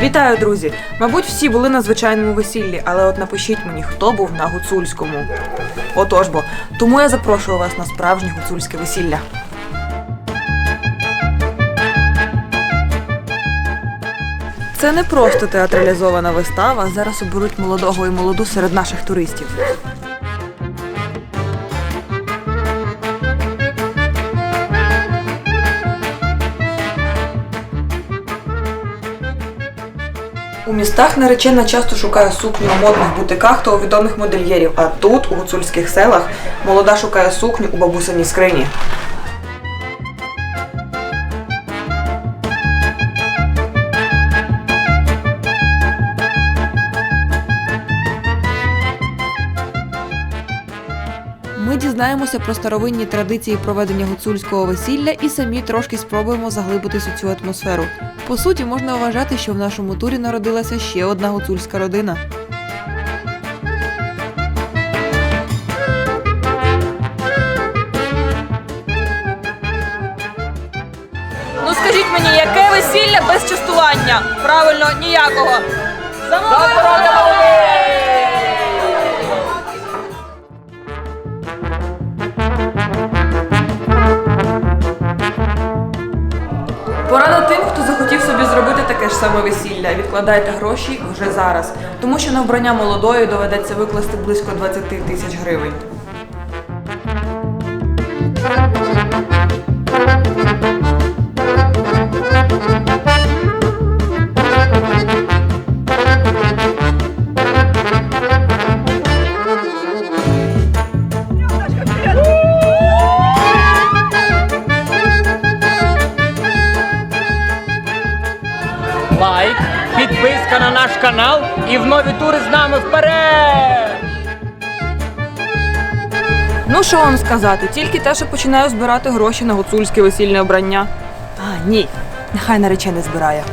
Вітаю, друзі! Мабуть, всі були на звичайному весіллі, але от напишіть мені, хто був на гуцульському. Отож бо, тому я запрошую вас на справжнє гуцульське весілля. Це не просто театралізована вистава. Зараз оберуть молодого і молоду серед наших туристів. У містах наречена часто шукає сукню у модних бутиках та у відомих модельєрів, а тут, у гуцульських селах, молода шукає сукню у бабусиній скрині. Ми дізнаємося про старовинні традиції проведення гуцульського весілля і самі трошки спробуємо заглибитись у цю атмосферу. По суті, можна вважати, що в нашому турі народилася ще одна гуцульська родина. Ну скажіть мені, яке весілля без частування? Правильно, ніякого. Порада зробити ж саме весілля. Відкладайте гроші вже зараз, тому що на вбрання молодої доведеться викласти близько 20 тисяч гривень. Лайк, підписка на наш канал і в нові тури з нами вперед! Ну що вам сказати, тільки те, що починаю збирати гроші на гуцульське весільне обрання. А, ні, нехай наречений збирає.